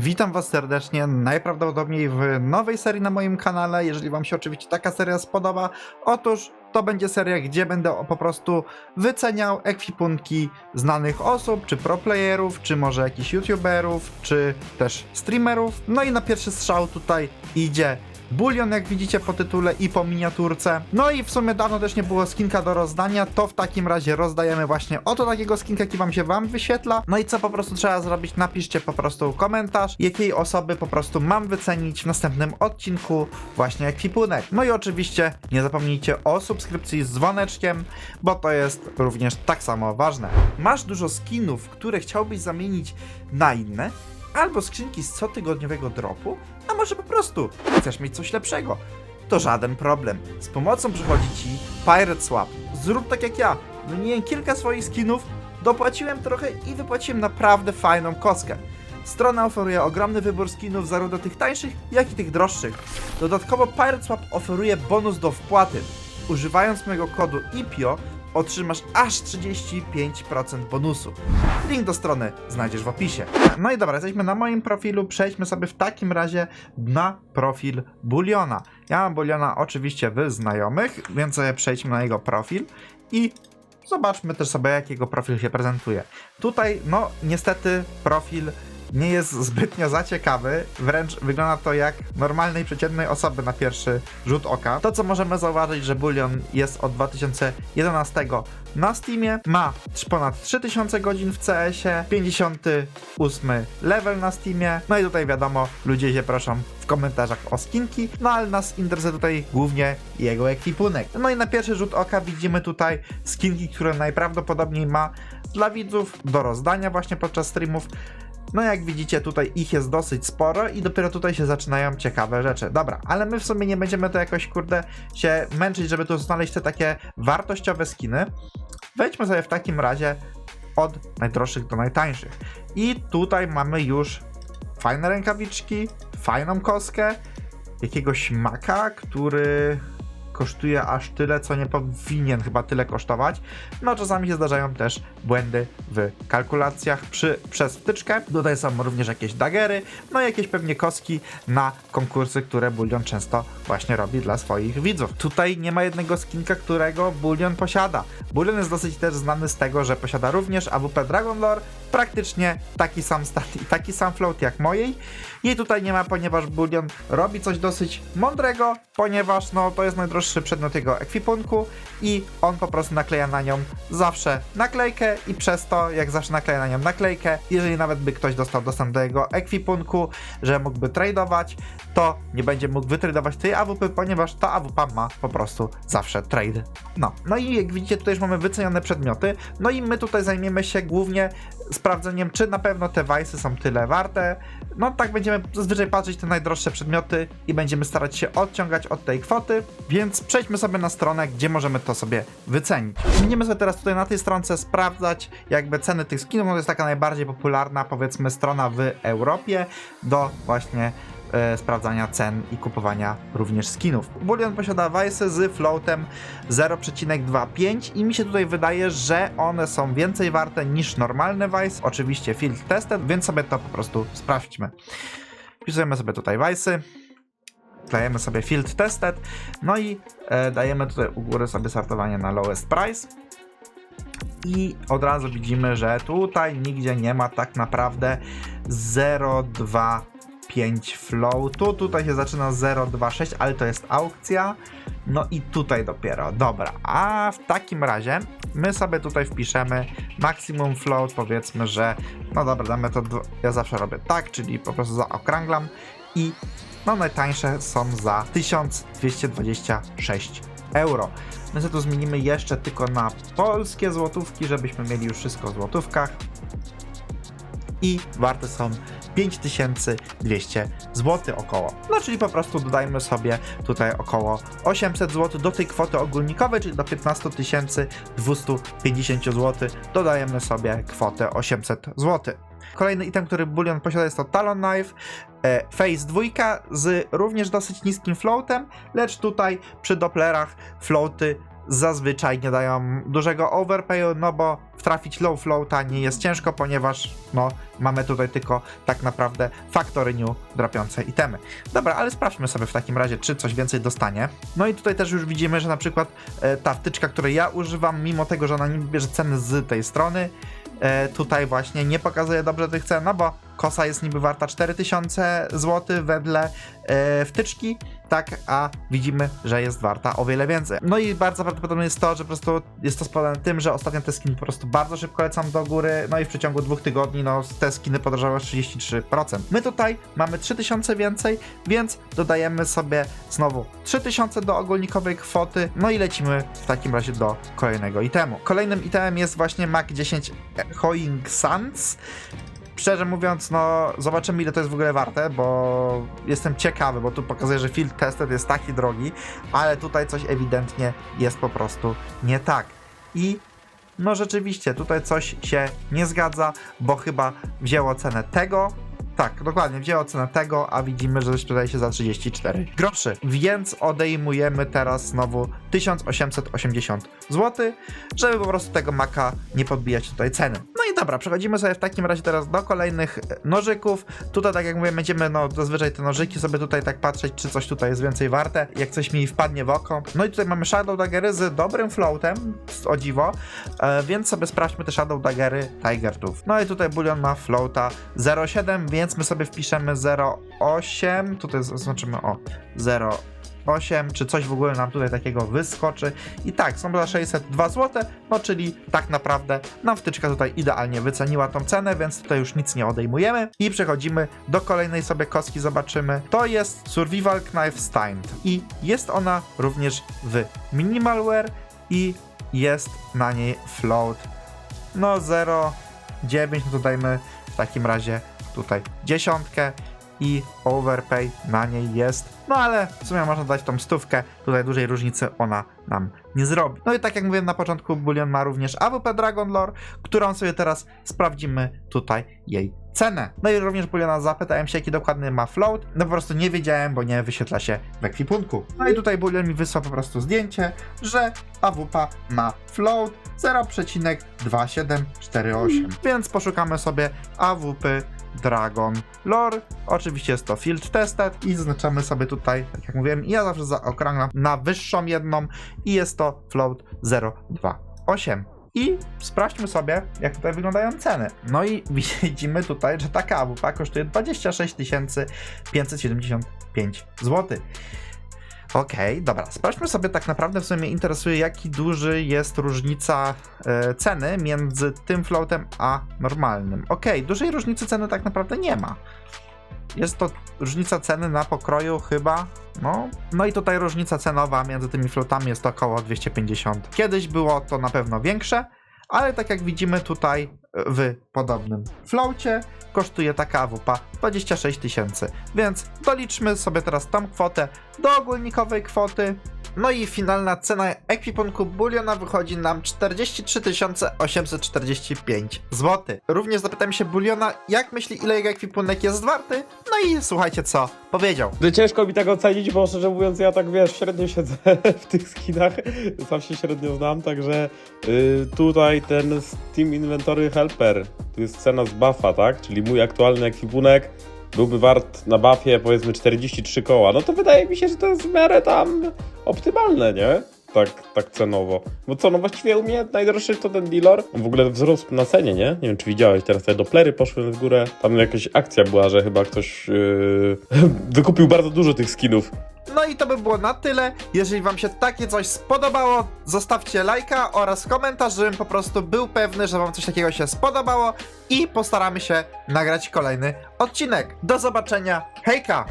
Witam Was serdecznie, najprawdopodobniej w nowej serii na moim kanale. Jeżeli Wam się oczywiście taka seria spodoba, otóż to będzie seria, gdzie będę po prostu wyceniał ekwipunki znanych osób, czy proplayerów, czy może jakichś youtuberów, czy też streamerów. No i na pierwszy strzał tutaj idzie Bulion, jak widzicie po tytule i po miniaturce. No i w sumie dawno też nie było skinka do rozdania, to w takim razie rozdajemy właśnie oto takiego skinka, jaki wam się wam wyświetla. No i co po prostu trzeba zrobić? Napiszcie po prostu komentarz, jakiej osoby po prostu mam wycenić w następnym odcinku właśnie ekwipunek. No i oczywiście nie zapomnijcie o subskrypcji z dzwoneczkiem, bo to jest również tak samo ważne. Masz dużo skinów, które chciałbyś zamienić na inne? Albo skrzynki z cotygodniowego dropu? A może po prostu chcesz mieć coś lepszego? To żaden problem. Z pomocą przychodzi ci Pirate Swap. Zrób tak jak ja. Wymieniłem kilka swoich skinów, dopłaciłem trochę i wypłaciłem naprawdę fajną kostkę. Strona oferuje ogromny wybór skinów zarówno tych tańszych, jak i tych droższych. Dodatkowo Pirate Swap oferuje bonus do wpłaty. Używając mojego kodu IPIO otrzymasz aż 35% bonusu. Link do strony znajdziesz w opisie. No i dobra, jesteśmy na moim profilu. Przejdźmy sobie w takim razie na profil Buliona. Ja mam Buliona oczywiście w znajomych, więc sobie przejdźmy na jego profil i zobaczmy też sobie, jak jego profil się prezentuje. Tutaj, no niestety, profil nie jest zbytnio za ciekawy, wręcz wygląda to jak normalnej, przeciętnej osoby na pierwszy rzut oka. To, co możemy zauważyć, że Bullion jest od 2011 na Steamie, ma ponad 3000 godzin w CS-ie, 58 level na Steamie, no i tutaj wiadomo, ludzie się proszą w komentarzach o skinki, no ale nas interesuje tutaj głównie jego ekwipunek. No i na pierwszy rzut oka widzimy tutaj skinki, które najprawdopodobniej ma dla widzów do rozdania właśnie podczas streamów. No jak widzicie tutaj ich jest dosyć sporo i dopiero tutaj się zaczynają ciekawe rzeczy. Dobra, ale my w sumie nie będziemy to jakoś kurde się męczyć, żeby tu znaleźć te takie wartościowe skiny. Wejdźmy sobie w takim razie od najdroższych do najtańszych. I tutaj mamy już fajne rękawiczki, fajną kostkę, jakiegoś maka, który kosztuje aż tyle, co nie powinien chyba tyle kosztować. No czasami się zdarzają też błędy w kalkulacjach przy, przez wtyczkę. Tutaj są również jakieś dagery, no i jakieś pewnie kostki na konkursy, które Bullion często właśnie robi dla swoich widzów. Tutaj nie ma jednego skinka, którego Bullion posiada. Bullion jest dosyć też znany z tego, że posiada również AWP Dragon Lore, praktycznie taki sam stat i taki sam float jak mojej. Jej tutaj nie ma, ponieważ Bullion robi coś dosyć mądrego, ponieważ no to jest najdroższy przedmiot jego ekwipunku i on po prostu nakleja na nią zawsze naklejkę i przez to, jak zawsze nakleja na nią naklejkę, jeżeli nawet by ktoś dostał dostęp do jego ekwipunku, że mógłby tradeować, to nie będzie mógł wytradować tej AWP, ponieważ ta AWP ma po prostu zawsze trade. No, no i jak widzicie, tutaj już mamy wycenione przedmioty, no i my tutaj zajmiemy się głównie sprawdzeniem, czy na pewno te wajsy są tyle warte. No tak będziemy zazwyczaj patrzeć te najdroższe przedmioty i będziemy starać się odciągać od tej kwoty, więc przejdźmy sobie na stronę, gdzie możemy to sobie wycenić. Będziemy sobie teraz tutaj na tej stronce sprawdzać jakby ceny tych skinów, no to jest taka najbardziej popularna powiedzmy strona w Europie do właśnie e, sprawdzania cen i kupowania również skinów. Bullion posiada Vice z floatem 0,25 i mi się tutaj wydaje, że one są więcej warte niż normalne Vice, oczywiście field tested, więc sobie to po prostu sprawdźmy. Wpisujemy sobie tutaj Vice'y, dajemy sobie field tested, no i e, dajemy tutaj u góry sobie sortowanie na lowest price. I od razu widzimy, że tutaj nigdzie nie ma tak naprawdę 0,25 floatu. Tutaj się zaczyna 0,26, ale to jest aukcja. No i tutaj dopiero. Dobra, a w takim razie my sobie tutaj wpiszemy maximum float, powiedzmy, że no dobra, damy to, ja zawsze robię tak, czyli po prostu zaokrąglam i no najtańsze są za 1226 euro. My sobie tu zmienimy jeszcze tylko na polskie złotówki, żebyśmy mieli już wszystko w złotówkach. I warte są 5200 zł około. No czyli po prostu dodajmy sobie tutaj około 800 zł do tej kwoty ogólnikowej, czyli do 15 250 zł. Dodajemy sobie kwotę 800 zł. Kolejny item, który Bullion posiada jest to Talon Knife e, Phase 2 z również dosyć niskim floatem, lecz tutaj przy Dopplerach floaty zazwyczaj nie dają dużego overpayu, no bo trafić low floata nie jest ciężko, ponieważ no, mamy tutaj tylko tak naprawdę faktory new dropiące itemy. Dobra, ale sprawdźmy sobie w takim razie, czy coś więcej dostanie. No i tutaj też już widzimy, że na przykład e, ta wtyczka, której ja używam, mimo tego, że ona nie bierze ceny z tej strony, tutaj właśnie nie pokazuje dobrze tych cen, no bo kosa jest niby warta 4000 zł wedle e, wtyczki, tak, a widzimy, że jest warta o wiele więcej. No i bardzo prawdopodobne jest to, że po prostu jest to spowodowane tym, że ostatnio te skiny po prostu bardzo szybko lecą do góry, no i w przeciągu dwóch tygodni, no te skiny podrożały o 33%. My tutaj mamy 3000 więcej, więc dodajemy sobie znowu 3000 do ogólnikowej kwoty, no i lecimy w takim razie do kolejnego itemu. Kolejnym itemem jest właśnie Mac 10 Hoing Sans, Szczerze mówiąc, no zobaczymy ile to jest w ogóle warte, bo jestem ciekawy, bo tu pokazuje, że field tested jest taki drogi, ale tutaj coś ewidentnie jest po prostu nie tak. I no rzeczywiście, tutaj coś się nie zgadza, bo chyba wzięło cenę tego, tak, dokładnie, wzięło cenę tego, a widzimy, że sprzedaje się za 34 groszy. Więc odejmujemy teraz znowu 1880 zł, żeby po prostu tego maka nie podbijać tutaj ceny. Dobra, przechodzimy sobie w takim razie teraz do kolejnych e, nożyków. Tutaj, tak jak mówię, będziemy no zazwyczaj te nożyki sobie tutaj tak patrzeć, czy coś tutaj jest więcej warte, jak coś mi wpadnie w oko. No i tutaj mamy Shadow Daggery z dobrym floatem, o dziwo, e, więc sobie sprawdźmy te Shadow Daggery Tiger Tooth. No i tutaj Bullion ma floata 0,7, więc my sobie wpiszemy 0,8, tutaj zaznaczymy o 0,8, czy coś w ogóle nam tutaj takiego wyskoczy. I tak, są za 602 zł, no czyli tak naprawdę nam wtyczka tutaj idealnie wyceniła tą cenę, więc tutaj już nic nie odejmujemy. I przechodzimy do kolejnej sobie kostki, zobaczymy. To jest Survival Knife Stained i jest ona również w Minimalware i jest na niej float no 0,9, no to dajmy w takim razie tutaj dziesiątkę i overpay na niej jest. No ale w sumie można dać tą stówkę, tutaj dużej różnicy ona nam nie zrobi. No i tak jak mówiłem na początku, Bullion ma również AWP Dragon Lore, którą sobie teraz sprawdzimy tutaj jej cenę. No i również Bulliona zapytałem się, jaki dokładny ma float, no po prostu nie wiedziałem, bo nie wyświetla się w ekwipunku. No i tutaj Bullion mi wysłał po prostu zdjęcie, że AWP ma float 0,2748. Więc poszukamy sobie AWP Dragon Lore. Oczywiście jest to field tested i zaznaczamy sobie tutaj, tak jak mówiłem, ja zawsze zaokrąglam na wyższą jedną i jest to float 028. I sprawdźmy sobie, jak tutaj wyglądają ceny. No i widzimy tutaj, że taka AWP kosztuje 26 575 zł. Okej, dobra. Sprawdźmy sobie tak naprawdę, w sumie interesuje, jaki duży jest różnica e, ceny między tym floatem a normalnym. Okej, dużej różnicy ceny tak naprawdę nie ma. Jest to różnica ceny na pokroju chyba, no. No i tutaj różnica cenowa między tymi floatami jest około 250. Kiedyś było to na pewno większe, ale tak jak widzimy tutaj w podobnym floacie kosztuje taka AWP 26 tysięcy. Więc doliczmy sobie teraz tą kwotę do ogólnikowej kwoty. No i finalna cena ekwipunku Bulliona wychodzi nam 43 845 zł. Również zapytałem się Bulliona, jak myśli, ile jego ekwipunek jest warty. No i słuchajcie, co powiedział. To ciężko mi tak ocenić, bo szczerze mówiąc, ja tak wiesz, średnio siedzę w tych skinach, sam się średnio znam, także y, tutaj ten Steam Inventory Helper, tu jest cena z buffa, tak? Czyli mój aktualny ekwipunek byłby wart na buffie powiedzmy 43 koła. No to wydaje mi się, że to jest w miarę tam optymalne, nie? Tak, tak cenowo. Bo co, no właściwie u mnie najdroższy to ten dealer. W ogóle wzrósł na cenie, nie? Nie wiem, czy widziałeś, teraz te doplery poszły w górę. Tam jakaś akcja była, że chyba ktoś yy, wykupił bardzo dużo tych skinów. No i to by było na tyle. Jeżeli wam się takie coś spodobało, zostawcie lajka oraz komentarz, żebym po prostu był pewny, że wam coś takiego się spodobało i postaramy się nagrać kolejny odcinek. Do zobaczenia. Hejka!